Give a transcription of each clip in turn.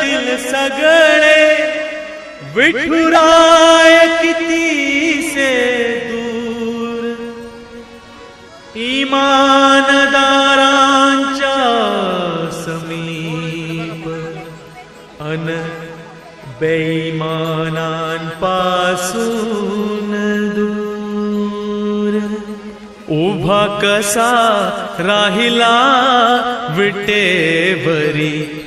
जगातील सगळे विठुराय किती से दूर? इमानदारांच्या समीप अन बेईमानांपासून दूर. उभा कसा राहिला विटेवरी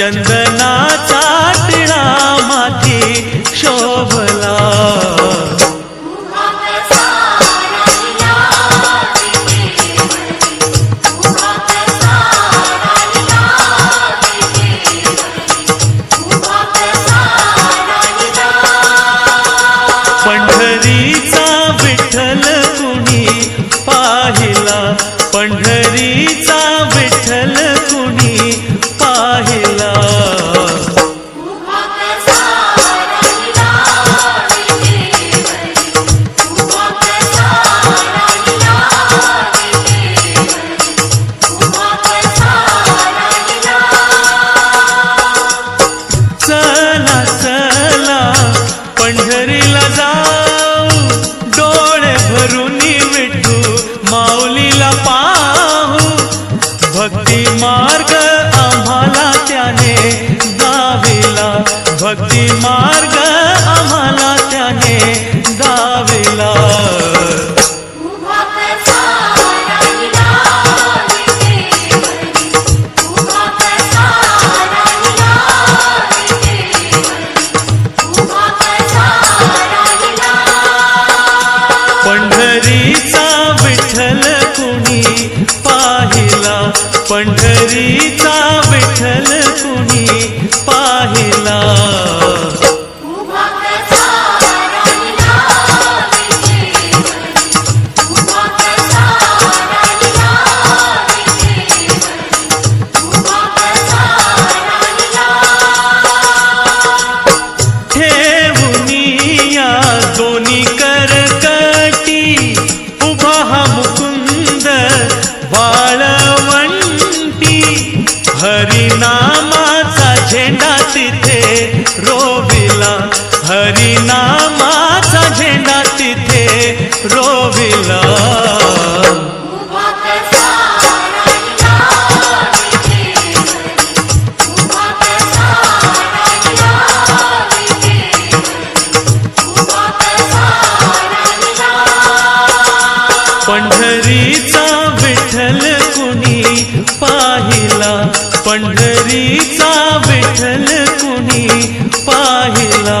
and then पंढरीचा विठ्ठल कुणी पाहिला? पंढरीचा विठ्ठल कुणी पाहिला?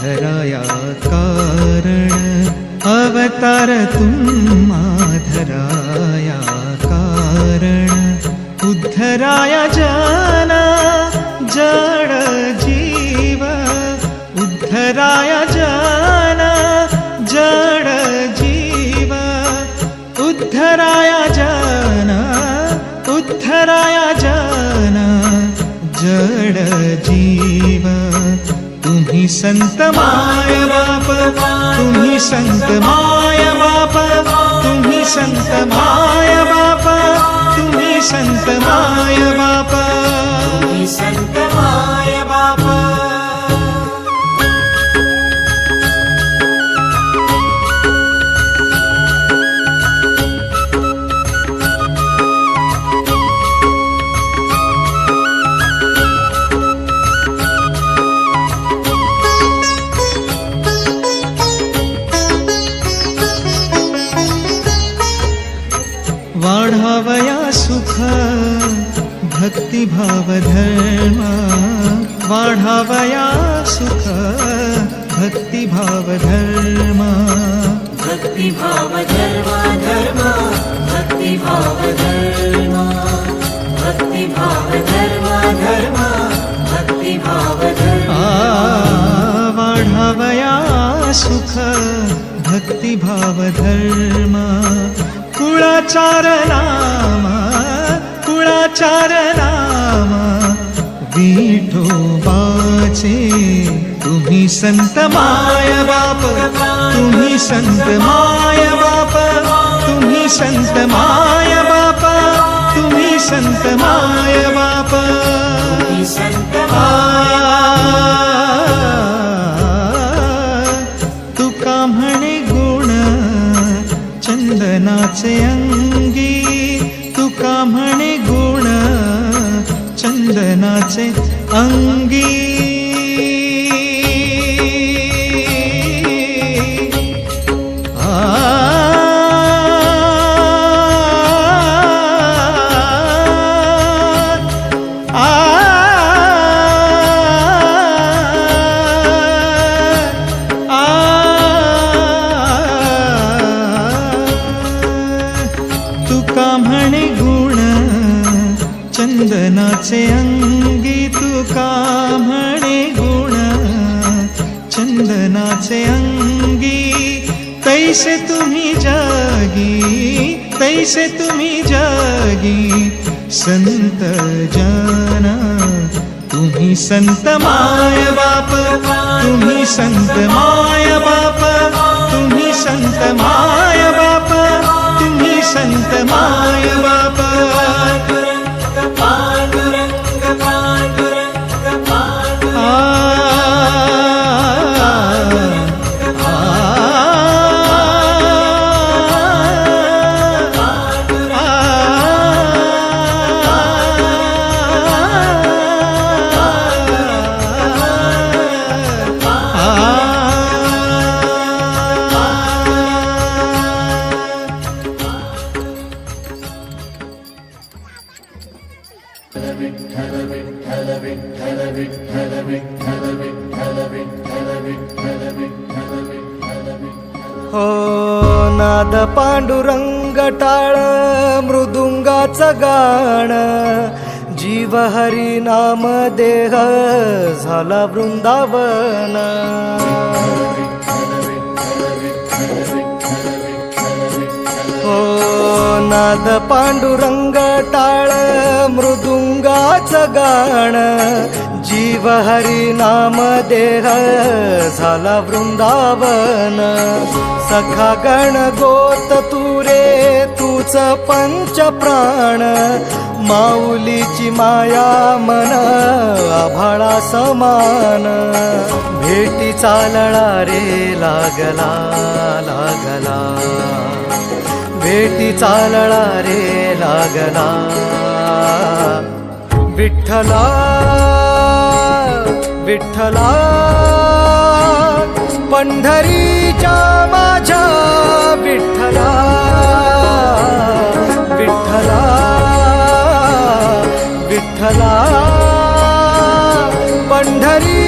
धराया कारण अवतार तुम्हा धराया कारण उद्धराया जन तुम्ही संत माय बाप तुम्ही संत माय बाप तुम्ही संत माय बाप तुम्ही संत माय बाप. संत कुळाचार नाम विठोबाचे तुम्ही संत माय बाप तुम्ही संत माय बाप तुम्ही संत माय बाप तुम्ही संत माय बाप. जैसे तुम्ही जागी संत जाना। तुम्ही संत माय बाप तुम्ही संत माय बाप तुम्ही संत माय बाप तुम्ही संत माय बाप। प्राण. जीव हरी नाम देह झाला वृंदावन. हो नाद पांडुरंग टाळ मृदुंगाचं गाण. जीव हरी नाम देह झाला वृंदावन. सखा गण गोत तुरे तूच पंच प्राण माऊलीची माया मन आभाळा समान. भेटी चालणा रे लागला लागला. भेटी चालणा रे लागला. विठ्ठला विठ्ठला पंढरीच्या माझ्या विठ्ठला. विठ्ठला पंढरी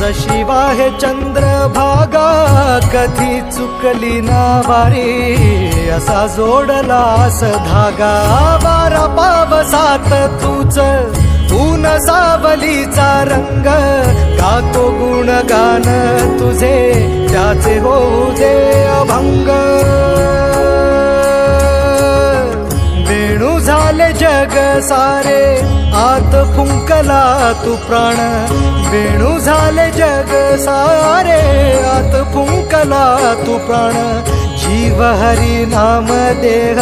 जशी वाहे चंद्रभागा कधी चुकली ना वारी असा जोडलास धागा. बारा पावसात तूच ऊन सावलीचा रंग गातो गुणगान तुझे त्याचे होऊ दे अभंग. वेणू झाले जग सारे आत फुंकला तू प्राण. वेणू झाले जग सारे आत फुंकला तू प्राण. जीव हरी नाम देह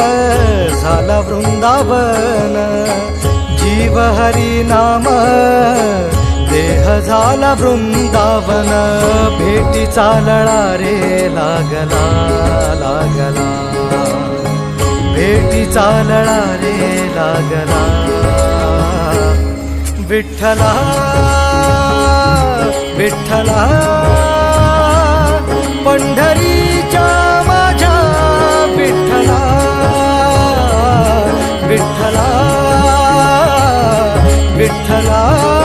झाला वृंदावन. जीव हरी नाम देह झाला वृंदावन. भेटी चालणारे लागला लागला. भेटीचा लळा रे लागला. विठ्ठला विठ्ठला पंढरीच्या माझ्या विठ्ठला विठ्ठला विठ्ठला.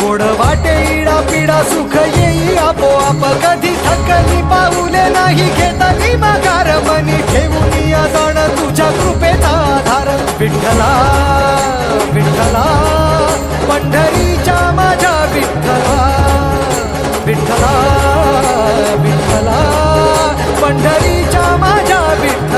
गोड वाटे इडा पिडा सुख येई आपोआप कधी थकली पाऊले नाही घेतली माघार मनी. ठेवून या जाण तुझ्या कृपेचा आधार. विठ्ठला विठ्ठला पंढरीच्या माझ्या विठ्ठला. विठ्ठला विठ्ठला पंढरीच्या माझ्या विठ्ठला.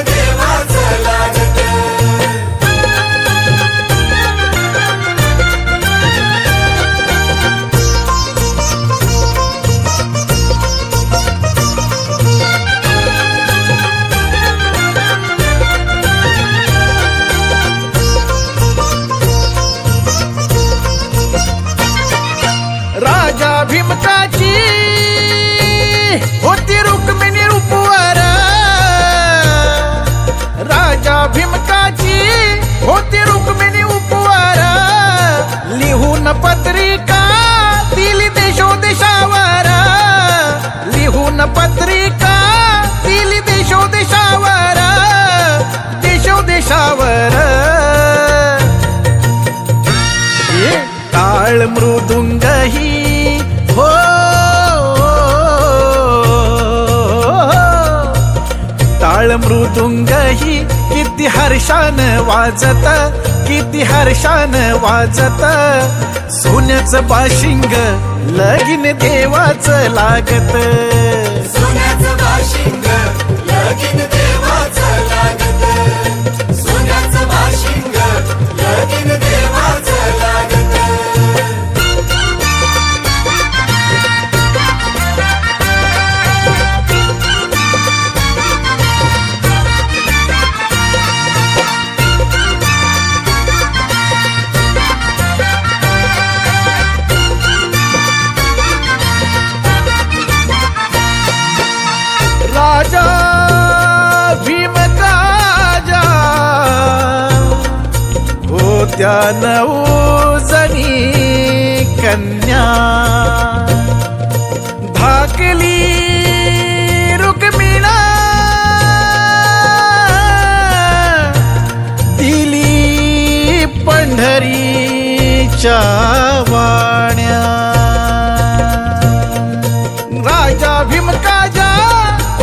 टाळ मृदुंग ही किती हर्षान वाजत किती हर्षान वाजत. सोन्याचं बाशिंग लगीन देवाचं लागत. सोन्याच बाशिंग लगीन पंढरीच्या वाण्या. राजा भीमकाजा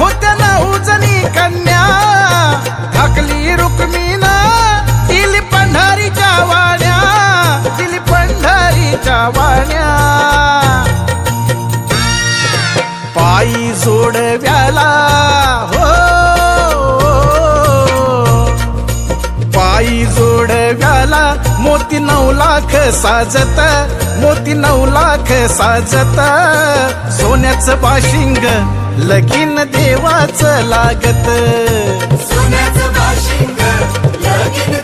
होत्या नऊ कन्या. थकली रुक्मिना दिली पंढरीच्या वाण्या. दिली पंढरीच्या वाण्या. पायी जोडव्याला मोती नऊ लाख साजत मोती नऊ लाख साजत. सोन्याचं बाशिंग लगीन देवाचं लागत. सोन्याचं बाशिंग लगीन